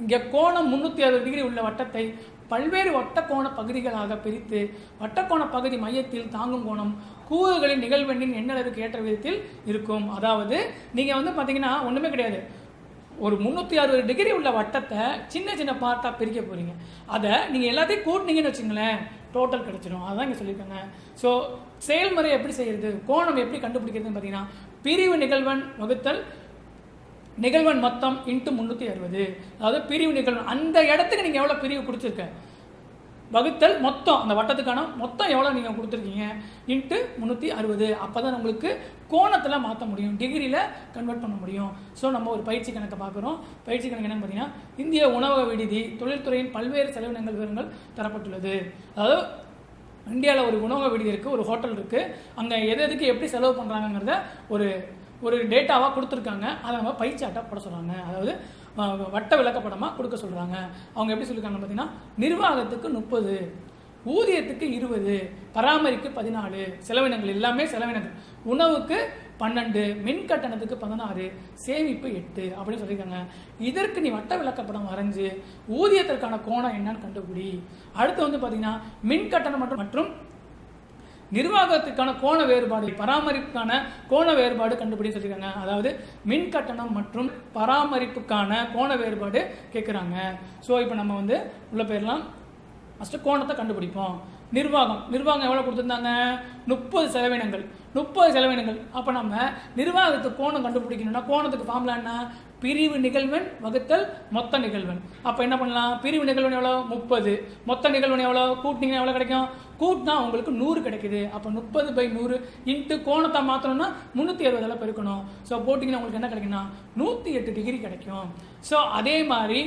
இங்கே கோணம் முந்நூற்றி அறுபது டிகிரி உள்ள வட்டத்தை பல்வேறு வட்டக்கோண பகுதிகளாக பிரித்து வட்டக்கோண பகுதி மையத்தில் தாங்கும் கோணம் கூறுகளின் நிகழ்வெண்ணின் எண்ணளவுக்கு ஏற்ற விதத்தில் இருக்கும். அதாவது நீங்கள் வந்து பார்த்தீங்கன்னா ஒன்றுமே கிடையாது. ஒரு முந்நூற்றி அறுபது டிகிரி உள்ள வட்டத்தை சின்ன சின்ன பார்ட்டாக பிரிக்க போகிறீங்க அதை நீங்கள் எல்லாத்தையும் கூட்டினீங்கன்னு வச்சுங்களேன் டோட்டல் கிடச்சிடும் அதான் இங்கே சொல்லியிருக்காங்க. ஸோ செயல்முறை எப்படி செய்கிறது கோணம் எப்படி கண்டுபிடிக்கிறதுன்னு பார்த்தீங்கன்னா பிரிவு நிகழ்வன் வகுத்தல் நிகழ்வன் மொத்தம் இன்ட்டு முந்நூற்றி அறுபது. அதாவது பிரிவு நிகழ்வன் அந்த இடத்துக்கு நீங்கள் எவ்வளோ பிரிவு கொடுத்துருக்க? வகுத்தல் மொத்தம் அந்த வட்டத்துக்கான மொத்தம் எவ்வளோ நீங்கள் கொடுத்துருக்கீங்க? இன்ட்டு முந்நூற்றி அறுபது. அப்போ தான் உங்களுக்கு கோணத்தில் மாற்ற முடியும். டிகிரியில் கன்வெர்ட் பண்ண முடியும். ஸோ நம்ம ஒரு பயிற்சி கணக்கை பார்க்குறோம். பயிற்சி கணக்கு என்னன்னு பார்த்தீங்கன்னா இந்திய உணவக விடுதி தொழில்துறையின் பல்வேறு செலவினங்கள் விவரங்கள் தரப்பட்டுள்ளது. அதாவது இந்தியாவில் ஒரு உணவக விடுதி இருக்குது ஒரு ஹோட்டல் இருக்குது அங்கே எது எதுக்கு எப்படி செலவு பண்ணுறாங்கங்கிறத ஒரு ஒரு டேட்டாவாக கொடுத்துருக்காங்க. அதை நம்ம பயிற்சியாட்டாக போட சொல்கிறாங்க அதாவது வட்ட விளக்கப்படமாக கொடுக்க சொல்கிறாங்க அவங்க எப்படி சொல்லியிருக்காங்க பார்த்தீங்கன்னா நிர்வாகத்துக்கு முப்பது ஊதியத்துக்கு இருபது பராமரிக்கு பதினாலு செலவினங்கள் எல்லாமே செலவினங்கள். உணவுக்கு பன்னெண்டு மின் கட்டணத்துக்கு பதினாறு சேமிப்பு எட்டு அப்படின்னு சொல்லியிருக்காங்க. இதற்கு நீ வட்ட விளக்கப்படம் வரைஞ்சு ஊதியத்திற்கான கோணம் என்னன்னு கண்டுபிடி. அடுத்து வந்து பார்த்தீங்கன்னா மின் கட்டணம் மற்றும் மற்றும் நிர்வாகத்துக்கான கோண வேறுபாடு பராமரிப்புக்கான கோண வேறுபாடு கண்டுபிடி சொல்லியிருக்காங்க. அதாவது மின் கட்டணம் மற்றும் பராமரிப்புக்கான கோண வேறுபாடு கேட்குறாங்க ஸோ இப்போ நம்ம வந்து உள்ள போயிடலாம். ஃபஸ்ட்டு கோணத்தை கண்டுபிடிப்போம். நிர்வாகம். நிர்வாகம் எவ்வளோ கொடுத்துருந்தாங்க? முப்பது செலவினங்கள். முப்பது செலவினங்கள். அப்போ நம்ம நிர்வாகத்துக்கு கோணம் கண்டுபிடிக்கணும்னா கோணத்துக்கு ஃபார்முலா என்ன? பிரிவு நிகழ்வெண் வகுத்தல் மொத்த நிகழ்வெண். அப்போ என்ன பண்ணலாம்? பிரிவு நிகழ்வெண் எவ்வளோ? முப்பது. மொத்த நிகழ்வெண் எவ்வளோ? கூட்டினீங்கன்னா எவ்வளோ கிடைக்கும்? கூட்டினா உங்களுக்கு நூறு கிடைக்குது. அப்போ முப்பது பை நூறு இன்ட்டு கோணத்தை மாற்றணும்னா முந்நூற்றி அறுபதில் பெருக்கணும். ஸோ போட்டிங்கன்னா உங்களுக்கு என்ன கிடைக்குன்னா நூற்றி எட்டு டிகிரி கிடைக்கும். ஸோ அதே மாதிரி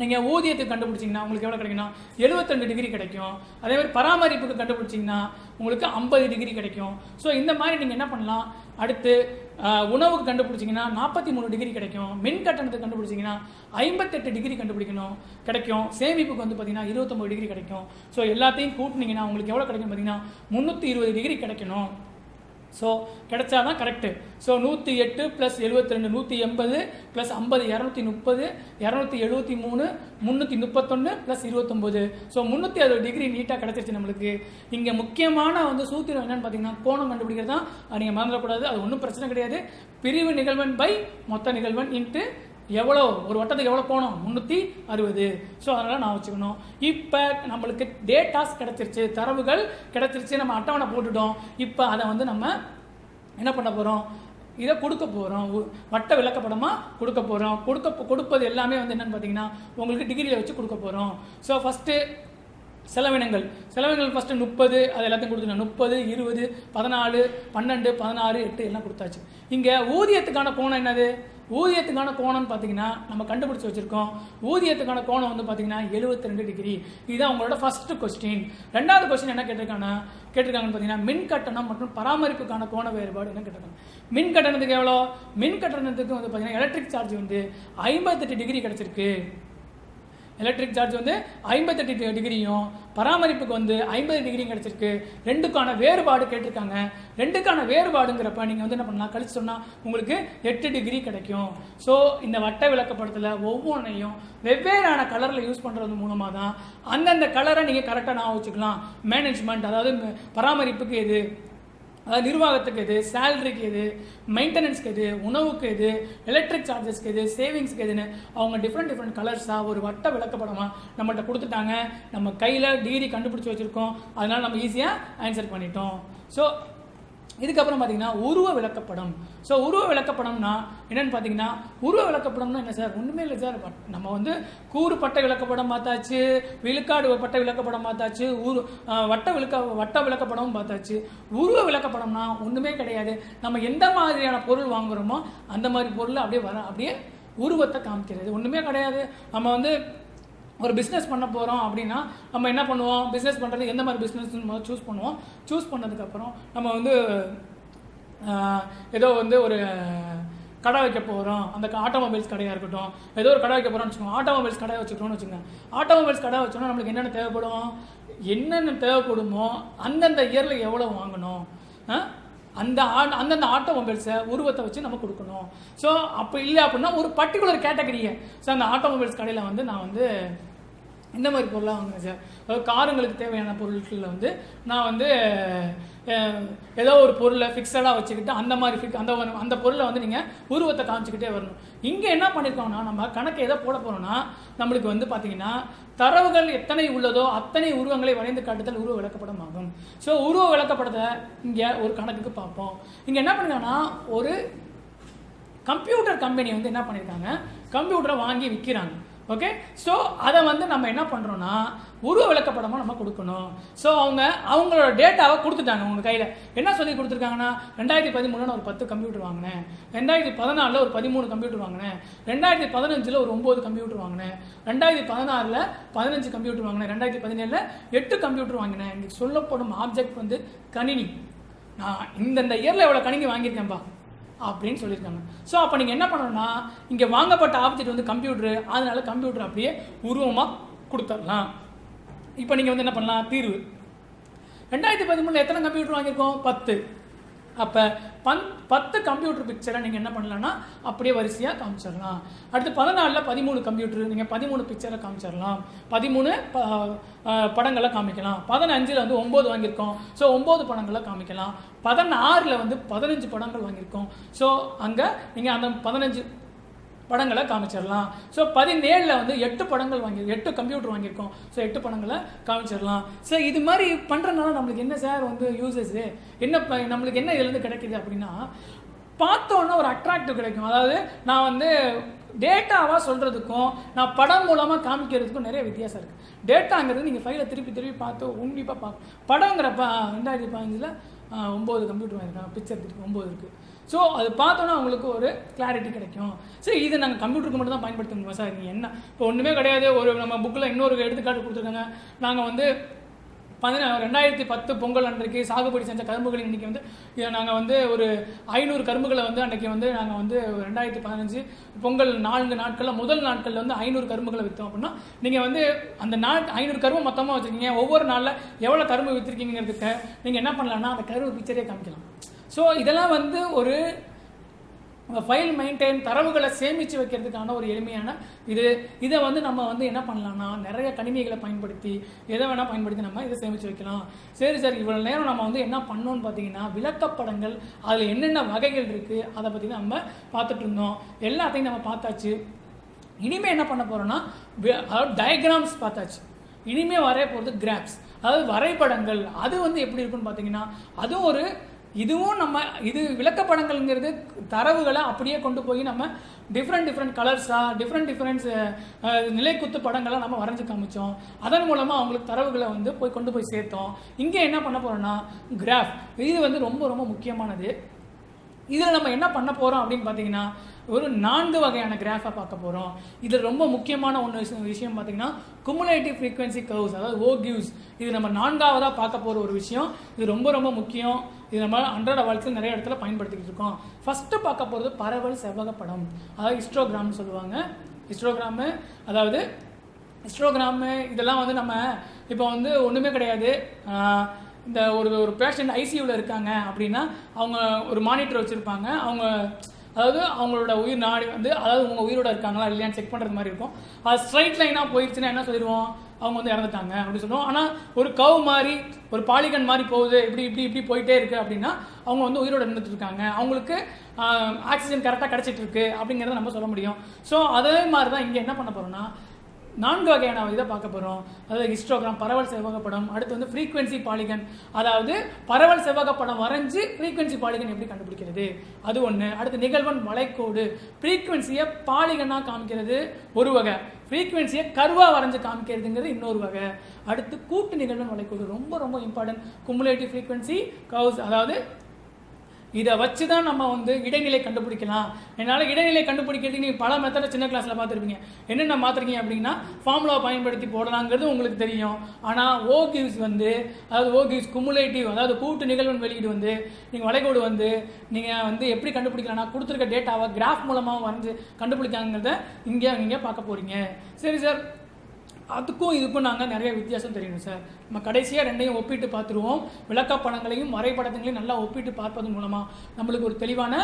நீங்கள் ஊதியத்துக்கு கண்டுபிடிச்சிங்கன்னா உங்களுக்கு எவ்வளோ கிடைக்கும்னா? 72 டிகிரி கிடைக்கும். அதே மாதிரி பராமரிப்புக்கு கண்டுபிடிச்சிங்கன்னா உங்களுக்கு ஐம்பது டிகிரி கிடைக்கும். ஸோ இந்த மாதிரி நீங்கள் என்ன பண்ணலாம்? அடுத்து உணவுக்கு கண்டுபிடிச்சிங்கன்னா நாற்பத்தி மூணு டிகிரி கிடைக்கும். மின் கட்டணத்துக்கு கண்டுபிடிச்சிங்கன்னா ஐம்பத்தெட்டு டிகிரி கண்டுபிடிக்கணும் கிடைக்கும். சேமிப்புக்கு வந்து பார்த்தீங்கன்னா இருபத்தொம்பது டிகிரி கிடைக்கும். ஸோ எல்லாத்தையும் கூட்டினீங்கன்னா உங்களுக்கு எவ்வளோ கிடைக்கும் பார்த்தீங்கன்னா முந்நூற்றி இருபது டிகிரி கிடைக்கணும். ஸோ கிடைச்சா தான் கரெக்டு ஸோ நூற்றி எட்டு ப்ளஸ் எழுபத்தி ரெண்டு நூற்றி எண்பது ப்ளஸ் ஐம்பது இரநூத்தி முப்பது இரநூத்தி எழுபத்தி மூணு முந்நூற்றி முப்பத்தொன்று ப்ளஸ் இருபத்தொம்போது. ஸோ முந்நூற்றி அறுபது டிகிரி நீட்டாக கிடச்சிருச்சு நம்மளுக்கு. இங்கே முக்கியமான வந்து சூத்திரம் என்னென்னு பார்த்தீங்கன்னா கோணம் கண்டுபிடிக்கிறது தான் நீங்கள் மறந்துடக்கூடாது. அது ஒன்றும் பிரச்சனை கிடையாது. பிரிவு நிகழ்வன் பை மொத்த நிகழ்வன் இன்ட்டு எவ்வளோ ஒரு வட்டத்துக்கு எவ்வளோ போகணும் முந்நூற்றி அறுபது. ஸோ அதனால் நான் வச்சுக்கணும். இப்போ நம்மளுக்கு டேட்டாஸ் கிடச்சிருச்சு தரவுகள் கிடச்சிருச்சு நம்ம அட்டவணை போட்டுட்டோம். இப்போ அதை வந்து நம்ம என்ன பண்ண போகிறோம் இதை கொடுக்க போகிறோம் வட்ட விளக்கப்படமாக கொடுக்க போகிறோம் கொடுக்க கொடுப்பது எல்லாமே வந்து என்னென்னு பார்த்தீங்கன்னா உங்களுக்கு டிகிரியில் வச்சு கொடுக்க போகிறோம் ஸோ ஃபஸ்ட்டு செலவினங்கள். செலவினங்கள் ஃபஸ்ட்டு முப்பது அது எல்லாத்தையும் கொடுத்துருங்க முப்பது இருபது பதினாலு பன்னெண்டு பதினாறு எட்டு எல்லாம் கொடுத்தாச்சு. இங்கே ஊதியத்துக்கான கோணம் என்னது? ஊதியத்துக்கான கோணம்னு பார்த்தீங்கன்னா நம்ம கண்டுபிடிச்சி வச்சுருக்கோம். ஊதியத்துக்கான கோணம் வந்து பார்த்தீங்கன்னா 72 ரெண்டு டிகிரி இதுதான் உங்களோட ஃபஸ்ட்டு கொஸ்டின் ரெண்டாவது கொஸ்டின் என்ன கேட்டிருக்காங்கன்னா கேட்டிருக்காங்கன்னு பார்த்தீங்கன்னா மின் கட்டணம் மற்றும் பராமரிப்புக்கான கோண வேறுபாடு என்ன கேட்டிருக்காங்க? மின் கட்டணத்துக்கு எவ்வளோ? மின் கட்டணத்துக்கு வந்து பார்த்தீங்கன்னா எலக்ட்ரிக் சார்ஜ் வந்து ஐம்பத்தெட்டு டிகிரி கிடச்சிருக்கு. எலக்ட்ரிக் சார்ஜ் வந்து ஐம்பத்தெட்டு டிகிரியும் பராமரிப்புக்கு வந்து ஐம்பது டிகிரியும் கிடச்சிருக்கு. ரெண்டுக்கான வேறுபாடு கேட்டிருக்காங்க. ரெண்டுக்கான வேறுபாடுங்கிறப்ப நீங்கள் வந்து என்ன பண்ணலாம்? கழிச்சு சொன்னால் உங்களுக்கு எட்டு டிகிரி கிடைக்கும். ஸோ இந்த வட்ட விளக்கப்படத்தில் ஒவ்வொன்றையும் வெவ்வேறான கலரில் யூஸ் பண்ணுறது மூலமாக தான் அந்தந்த கலரை நீங்கள் கரெக்டாக நான் வச்சுக்கலாம். மேனேஜ்மெண்ட் அதாவது பராமரிப்புக்கு எது? அதாவது நிர்வாகத்துக்கு எது சேலரிக்கு எது மெயின்டெனன்ஸ்க்கு எது உணவுக்கு எது எலக்ட்ரிக் சார்ஜஸ்க்கு எது சேவிங்ஸ்க்கு எதுன்னு அவங்க டிஃப்ரெண்ட் டிஃப்ரெண்ட் கலர்ஸாக ஒரு வட்ட விளக்கப்படமாக நம்மகிட்ட கொடுத்துட்டாங்க. நம்ம கையில் டிகிரி கண்டுபிடிச்சி வச்சுருக்கோம். அதனால் நம்ம ஈஸியாக ஆன்சர் பண்ணிட்டோம். ஸோ இதுக்கப்புறம் பார்த்தீங்கன்னா உருவ விளக்கப்படம். ஸோ உருவ விளக்கப்படம்னா என்னென்னு பார்த்தீங்கன்னா உருவ விளக்கப்படம்னா என்ன சார்? ஒன்றுமே இல்லை சார். பட் நம்ம வந்து கூறு பட்ட விளக்கப்படம் பார்த்தாச்சு விழுக்காடு பட்ட விளக்கப்படம் பார்த்தாச்சு ஊரு வட்ட விளக்க வட்ட விளக்கப்படமும் பார்த்தாச்சு. உருவ விளக்கப்படம்னா ஒன்றுமே கிடையாது. நம்ம எந்த மாதிரியான பொருள் வாங்குறோமோ அந்த மாதிரி பொருள் அப்படியே வர அப்படியே உருவத்தை காமிக்கிறது. ஒன்றுமே கிடையாது. நம்ம வந்து ஒரு பிஸ்னஸ் பண்ண போகிறோம் அப்படின்னா நம்ம என்ன பண்ணுவோம்? பிஸ்னஸ் பண்ணுறது எந்த மாதிரி பிஸ்னஸ் சூஸ் பண்ணுவோம். சூஸ் பண்ணதுக்கப்புறம் நம்ம வந்து ஏதோ வந்து ஒரு கடை வைக்க போகிறோம் அந்த ஆட்டோமொபைல்ஸ் கடையாக இருக்கட்டும். ஏதோ ஒரு கடை வைக்க போகிறோம்னு வச்சுக்கோங்க. ஆட்டோமொபைல்ஸ் கடை வச்சுக்கிறோம்னு வச்சுக்கோங்க. ஆட்டோமொபைல்ஸ் கடை வச்சோம்னா நம்மளுக்கு என்னென்ன தேவைப்படும்? என்னென்ன தேவைப்படுமோ அந்தந்த இயரில் எவ்வளோ வாங்கணும்? அந்த ஆ- அந்தந்த ஆட்டோமொபைல்ஸை உருவத்தை வச்சு நம்ம கொடுக்கணும். ஸோ அப்போ இல்லை அப்படின்னா ஒரு பர்டிகுலர் கேட்டகரியை ஸோ அந்த ஆட்டோமொபைல்ஸ் கடையில் வந்து நான் வந்து இந்த மாதிரி பொருளாக வாங்குறேன் சார். அதாவது காருங்களுக்கு தேவையான பொருட்களில் வந்து நான் வந்து ஏதோ ஒரு பொருளை ஃபிக்ஸடாக வச்சுக்கிட்டு அந்த மாதிரி ஃபிக் அந்த அந்த பொருளை வந்து நீங்கள் உருவத்தை காமிச்சிக்கிட்டே வரணும். இங்கே என்ன பண்ணியிருக்கோம்னா நம்ம கணக்கு எதை போட போகிறோம்னா நம்மளுக்கு வந்து பார்த்தீங்கன்னா தரவுகள் எத்தனை உள்ளதோ அத்தனை உருவங்களை வரைந்து காட்டுதல் உருவ விளக்கப்படம் ஆகும் ஸோ உருவ விளக்கப்படத்தை இங்கே ஒரு கணக்குக்கு பார்ப்போம். இங்கே என்ன பண்ணுங்கன்னா ஒரு கம்ப்யூட்டர் கம்பெனி வந்து என்ன பண்ணியிருக்காங்க கம்ப்யூட்டரை வாங்கி விற்கிறாங்க ஓகே ஸோ அதை வந்து நம்ம என்ன பண்ணுறோன்னா உருவ விளக்கப்படமாக நம்ம கொடுக்கணும். ஸோ அவங்க அவங்களோட டேட்டாவை கொடுத்துட்டாங்க உங்கள் கையில். என்ன சொல்லி கொடுத்துருக்காங்கன்னா ரெண்டாயிரத்தி பதிமூணுல ஒரு பத்து கம்ப்யூட்டர் வாங்கினேன். ரெண்டாயிரத்தி பதினாலில் ஒரு பதிமூணு கம்ப்யூட்டர் வாங்கினேன். ரெண்டாயிரத்தி பதினஞ்சில் ஒரு ஒம்பது கம்ப்யூட்டர் வாங்கினேன். ரெண்டாயிரத்தி பதினாறில் பதினஞ்சு கம்ப்யூட்டர் வாங்கினேன். ரெண்டாயிரத்தி பதினேழில் எட்டு கம்ப்யூட்டர் வாங்கினேன். இங்கே சொல்லப்படும் ஆப்ஜெக்ட் வந்து கணினி. நான் இந்தந்த இயரில் எவ்வளோ கணினி வாங்கியிருக்கேன்ப்பா அப்படின்னு சொல்லியிருக்காங்க. ஸோ அப்போ நீங்கள் என்ன பண்ணணும்னா இங்கே வாங்கப்பட்ட ஆப்ஜெக்ட் வந்து கம்ப்யூட்ரு அதனால கம்ப்யூட்டர் அப்படியே உருவமாக கொடுத்துடலாம். இப்போ நீங்கள் வந்து என்ன பண்ணலாம்? தீர்வு. ரெண்டாயிரத்தி பதிமூணில் எத்தனை கம்ப்யூட்டர் வாங்கியிருக்கோம்? பத்து. அப்போ பன் பத்து கம்ப்யூட்டர் பிக்சரை நீங்கள் என்ன பண்ணலாம்னா அப்படியே வரிசையாக காமிச்சிடலாம். அடுத்து பதினாலில் பதிமூணு கம்ப்யூட்டர் நீங்கள் பதிமூணு பிக்சரை காமிச்சிடலாம். பதிமூணு ப படங்களை காமிக்கலாம். பதினஞ்சில் வந்து ஒம்பது வாங்கியிருக்கோம். ஸோ ஒம்பது படங்களை காமிக்கலாம். பதினாறில் வந்து பதினஞ்சு படங்கள் வாங்கியிருக்கோம். ஸோ அங்கே நீங்கள் அந்த பதினஞ்சு படங்களை காமிச்சிடலாம். ஸோ பதினேழில் வந்து எட்டு படங்கள் வாங்கி எட்டு கம்ப்யூட்டர் வாங்கியிருக்கோம். ஸோ எட்டு படங்களை காமிச்சிடலாம். ஸோ இது மாதிரி பண்ணுறதுனால நம்மளுக்கு என்ன சார் வந்து யூசஸ்ஸு என்ன ப- நம்மளுக்கு என்ன இதுலேருந்து கிடைக்கிது அப்படின்னா பார்த்தோன்னா ஒரு அட்ராக்டிவ் கிடைக்கும். அதாவது நான் வந்து டேட்டாவாக சொல்கிறதுக்கும் நான் படம் மூலமாக காமிக்கிறதுக்கும் நிறைய வித்தியாசம் இருக்குது டேட்டாங்கிறது நீங்கள் ஃபைலை திருப்பி திருப்பி பார்த்து உன்னிப்பாக பார்க்க படங்கிறப்ப ரெண்டாயிரத்தி பதினஞ்சில் ஒம்பது கம்ப்யூட்டர் வாங்கியிருக்காங்க. பிக்சர் ஒம்பது இருக்குது ஸோ அது பார்த்தோன்னா உங்களுக்கு ஒரு கிளாரிட்டி கிடைக்கும். சரி இது நாங்கள் கம்ப்யூட்டருக்கு மட்டும் தான் பயன்படுத்த முடியுமா சார் நீங்கள் என்ன? இப்போ ஒன்றுமே கிடையாது. ஒரு நம்ம புக்கில் இன்னொரு எடுத்துக்காட்டு கொடுத்துருக்காங்க. நாங்கள் வந்து பதினா ரெண்டாயிரத்தி பத்து பொங்கல் அன்றைக்கு சாகுபடி செஞ்ச கரும்புகளின் இன்றைக்கி வந்து இதை நாங்கள் வந்து ஒரு ஐநூறு கரும்புகளை வந்து அன்றைக்கி வந்து நாங்கள் வந்து ரெண்டாயிரத்தி பதினஞ்சு பொங்கல் நான்கு நாட்களில் முதல் நாட்களில் வந்து ஐநூறு கரும்புகளை விற்றோம் அப்படின்னா நீங்கள் வந்து அந்த நாட் ஐநூறு கரும்பு மொத்தமாக வச்சுருக்கீங்க. ஒவ்வொரு நாளில் எவ்வளோ கரும்பு விற்றுருக்கீங்கிறதுக்கு நீங்கள் என்ன பண்ணலாம்னா அந்த கரும்பு பிக்சரே காமிக்கலாம். ஸோ இதெல்லாம் வந்து ஒரு ஃபைல் மெயின்டைன் தரவுகளை சேமித்து வைக்கிறதுக்கான ஒரு எளிமையான இது. இதை வந்து நம்ம வந்து என்ன பண்ணலாம்னா நிறைய கணினிகளை பயன்படுத்தி எதை வேணால் பயன்படுத்தி நம்ம இதை சேமித்து வைக்கலாம். சரி சார் இவ்வளோ நேரம் நம்ம வந்து என்ன பண்ணோன்னு பார்த்தீங்கன்னா விளக்கப்படங்கள் அதில் என்னென்ன வகைகள் இருக்குது அதை பற்றி நம்ம பார்த்துட்டு இருந்தோம். எல்லாத்தையும் நம்ம பார்த்தாச்சு. இனிமேல் என்ன பண்ண போகிறோம்னா அதாவது டயக்ராம்ஸ் பார்த்தாச்சு. இனிமேல் வரைய போகிறது கிராப்ஸ் அதாவது வரைபடங்கள் அது வந்து எப்படி இருக்குன்னு பார்த்தீங்கன்னா அதுவும் ஒரு இதுவும் நம்ம இது விளக்கப்படங்கள்ங்கிறது தரவுகளை அப்படியே கொண்டு போய் நம்ம டிஃப்ரெண்ட் டிஃப்ரெண்ட் கலர்ஸாக டிஃப்ரெண்ட் டிஃப்ரெண்ட்ஸ் நிலைக்குத்து படங்களை நம்ம வரைஞ்சு காமிச்சோம். அதன் மூலமாக அவங்களுக்கு தரவுகளை வந்து போய் கொண்டு போய் சேர்த்தோம். இங்கே என்ன பண்ண போகிறோன்னா கிராஃப் இது வந்து ரொம்ப ரொம்ப முக்கியமானது. இதில் நம்ம என்ன பண்ண போகிறோம் அப்படின்னு பார்த்தீங்கன்னா ஒரு நான்கு வகையான கிராஃபை பார்க்க போகிறோம் இதில் ரொம்ப முக்கியமான ஒன்று விஷயம் விஷயம் பார்த்தீங்கன்னா குமுலேட்டிவ் ஃப்ரீக்வன்சி கர்வ்ஸ் அதாவது ஓ கியூஸ் இது நம்ம நான்காவதாக பார்க்க போகிற ஒரு விஷயம். இது ரொம்ப ரொம்ப முக்கியம். இது நம்ம அன்றாட வாழ்க்கையில் நிறைய இடத்துல பயன்படுத்திக்கிட்டு இருக்கோம். ஃபஸ்ட்டு பார்க்க போகிறது பரவல் செவ்வக படம் அதாவது ஹிஸ்டோகிராம்னு சொல்லுவாங்க. ஹிஸ்டோகிராமு அதாவது ஹிஸ்டோகிராமு இதெல்லாம் வந்து நம்ம இப்போ வந்து ஒன்றுமே கிடையாது. இந்த ஒரு ஒரு பேஷண்ட் ஐசியூவில் இருக்காங்க அப்படின்னா அவங்க ஒரு மானிட்டர் வச்சுருப்பாங்க. அவங்க அதாவது அவங்களோட உயிர் நாடி வந்து அதாவது உங்க உயிரோட இருக்காங்களா இல்லையான்னு செக் பண்ணுறது மாதிரி இருக்கும். அது ஸ்ட்ரைட் லைனாக போயிடுச்சுன்னா என்ன சொல்லிடுவோம்? அவங்க வந்து இறந்துட்டாங்க அப்படின்னு சொல்லுவோம். ஆனால் ஒரு கவ் மாதிரி ஒரு பாலிகன் மாதிரி போகுது இப்படி இப்படி இப்படி போயிட்டே இருக்கு அப்படின்னா அவங்க வந்து உயிரோட இருந்துட்டு இருக்காங்க. அவங்களுக்கு ஆக்சிஜன் கரெக்டாக கிடைச்சிட்டு இருக்கு அப்படிங்கிறத நம்ம சொல்ல முடியும். ஸோ அதே மாதிரி தான் இங்கே என்ன பண்ண போறோம்னா நான்கு வகையான இதை பார்க்க போகிறோம் அதாவது ஹிஸ்டோகிராம் பரவல் செவ்வகப்படம் அடுத்து வந்து ஃப்ரீக்வன்சி பாலிகன் அதாவது பரவல் செவ்வகப்படம் வரைஞ்சி ஃப்ரீக்வன்சி பாலிகன் எப்படி கண்டுபிடிக்கிறது? அது ஒன்று அடுத்து நிகழ்வன் வளைக்கோடு. ஃப்ரீக்வன்சியை பாலிகனாக காமிக்கிறது ஒரு வகை. ஃப்ரீக்வன்சியை கருவாக வரைஞ்சு காமிக்கிறதுங்கிறது இன்னொரு வகை. அடுத்து கூட்டு நிகழ்வன் வளைக்கோடு. ரொம்ப ரொம்ப இம்பார்ட்டன்ட் குமுலேட்டிவ் ஃப்ரீக்வன்சி கவுஸ் அதாவது இதை வச்சு தான் நம்ம வந்து இடைநிலை கண்டுபிடிக்கலாம். என்னால் இடைநிலை கண்டுபிடிக்கிறதுக்கு நீங்கள் பல மெத்தடை சின்ன கிளாஸில் பார்த்துருப்பீங்க. என்னென்ன மாத்திருக்கீங்க அப்படின்னா ஃபார்முலா பயன்படுத்தி போடலாங்கிறது உங்களுக்கு தெரியும். ஆனால் ஓ கிவ்ஸ் வந்து அதாவது ஓ கிவ்ஸ் குமுலேட்டிவ் அதாவது கூட்டு நிகழ்வன் வெளியீடு வந்து நீங்கள் வளைகோடு வந்து நீங்கள் வந்து எப்படி கண்டுபிடிக்கலாம்னா கொடுத்துருக்க டேட்டாவை கிராஃப் மூலமாக வந்து கண்டுபிடிக்காங்கிறத இங்கே நீங்கள் பார்க்க போகிறீங்க சரி சார் அதுக்கும் இதுக்கும் நாங்கள் நிறைய வித்தியாசம் தெரியணும் சார். நம்ம கடைசியாக ரெண்டையும் ஒப்பிட்டு பார்த்துருவோம். விளக்கப்படங்களையும் வரைபடங்களையும் நல்லா ஒப்பிட்டு பார்ப்பதன் மூலமாக நம்மளுக்கு ஒரு தெளிவான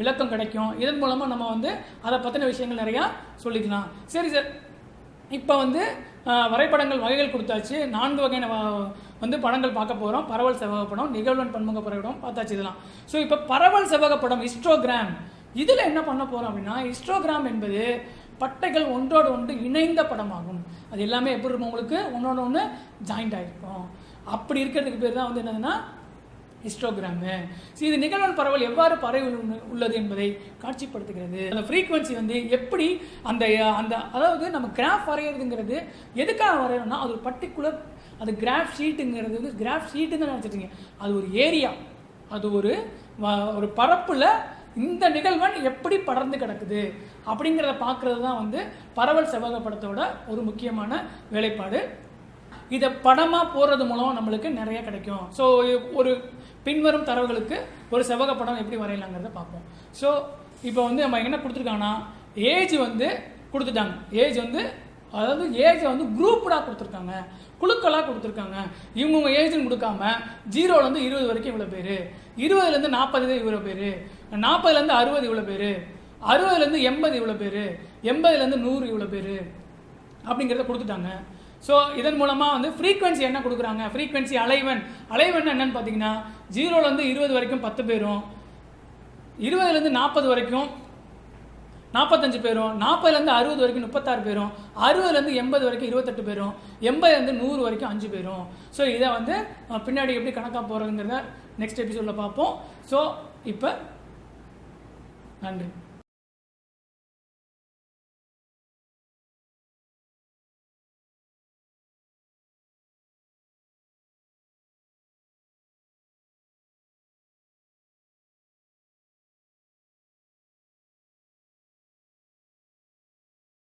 விளக்கம் கிடைக்கும். இதன் மூலமாக நம்ம வந்து அதை பற்றின விஷயங்கள் நிறையா சொல்லிக்கலாம். சரி சார். இப்போ வந்து வரைபடங்கள் வகைகள் கொடுத்தாச்சு. நான்கு வகையான வந்து படங்கள் பார்க்க போகிறோம் பரவல் செவ்வக படம் நிகழ்வன் பன்முக படம் பார்த்தாச்சு இதெல்லாம். ஸோ இப்போ பரவல் செவ்வக படம் ஹிஸ்டோகிராம் இதில் என்ன பண்ண போகிறோம் அப்படின்னா ஹிஸ்டோகிராம் என்பது பட்டைகள் ஒன்றோடு ஒன்று இணைந்த படமாகும். அது எல்லாமே எப்படி இருக்கும் உங்களுக்கு? ஒன்றோட ஒன்று ஜாயிண்ட் ஆகிருக்கும் அப்படி இருக்கிறதுக்கு பேர் தான் வந்து என்னதுன்னா ஹிஸ்டோகிராமு ஸோ இது நிகழ்வன் பரவல் எவ்வாறு பரவி உள்ளது என்பதை காட்சிப்படுத்துகிறது. அந்த ஃப்ரீக்குவென்சி வந்து எப்படி அந்த அந்த அதாவது நம்ம கிராஃப் வரைகிறதுங்கிறது எதுக்காக வரையணும்னா அது ஒரு பர்டிகுலர் அது கிராஃப் ஷீட்டுங்கிறது வந்து கிராஃப் ஷீட்டுன்னு தான் நினச்சிட்டீங்க அது ஒரு ஏரியா அது ஒரு ஒரு பரப்பில் இந்த நிகழ்வன் எப்படி படர்ந்து கிடக்குது அப்படிங்கிறத பார்க்குறது தான் வந்து பரவல் செவ்வக படத்தோட ஒரு முக்கியமான வேலைப்பாடு. இதை படமாக போடுறது மூலம் நம்மளுக்கு நிறைய கிடைக்கும். ஸோ ஒரு பின்வரும் தரவுகளுக்கு ஒரு செவ்வக படம் எப்படி வரையலாங்கிறத பார்ப்போம். ஸோ இப்போ வந்து நம்ம என்ன கொடுத்துருக்காங்கன்னா ஏஜ் வந்து கொடுத்துட்டாங்க. ஏஜ் வந்து அதாவது ஏஜை வந்து குரூப்டாக கொடுத்துருக்காங்க. குழுக்களாக கொடுத்துருக்காங்க. இவங்கவுங்க ஏஜ்னு கொடுக்காம ஜீரோலேருந்து இருபது வரைக்கும் இவ்வளோ பேர். இருபதுலேருந்து நாற்பது இவ்வளோ பேர். நாற்பதுலேருந்து அறுபது இவ்வளோ பேர். அறுபதுலேருந்து எண்பது இவ்வளோ பேர். எண்பதுலேருந்து நூறு இவ்வளோ பேர். அப்படிங்கிறத கொடுத்துட்டாங்க. ஸோ இதன் மூலமாக வந்து ஃப்ரீக்வன்சி என்ன கொடுக்குறாங்க? ஃப்ரீக்வன்சி அலைவன். அலைவன் என்னன்னு பார்த்தீங்கன்னா ஜீரோலேருந்து இருபது வரைக்கும் பத்து பேரும் இருபதுலேருந்து நாற்பது வரைக்கும் நாற்பத்தஞ்சு பேரும் நாற்பதுலேருந்து அறுபது வரைக்கும் முப்பத்தாறு பேரும் அறுபதுலேருந்து எண்பது வரைக்கும் இருபத்தெட்டு பேரும் எண்பதுலேருந்து நூறு வரைக்கும் அஞ்சு பேரும். ஸோ இதை வந்து பின்னாடி எப்படி கணக்காக போகிறதுங்கிறத நெக்ஸ்ட் எபிசோடில் பார்ப்போம். ஸோ இப்போ நன்றி.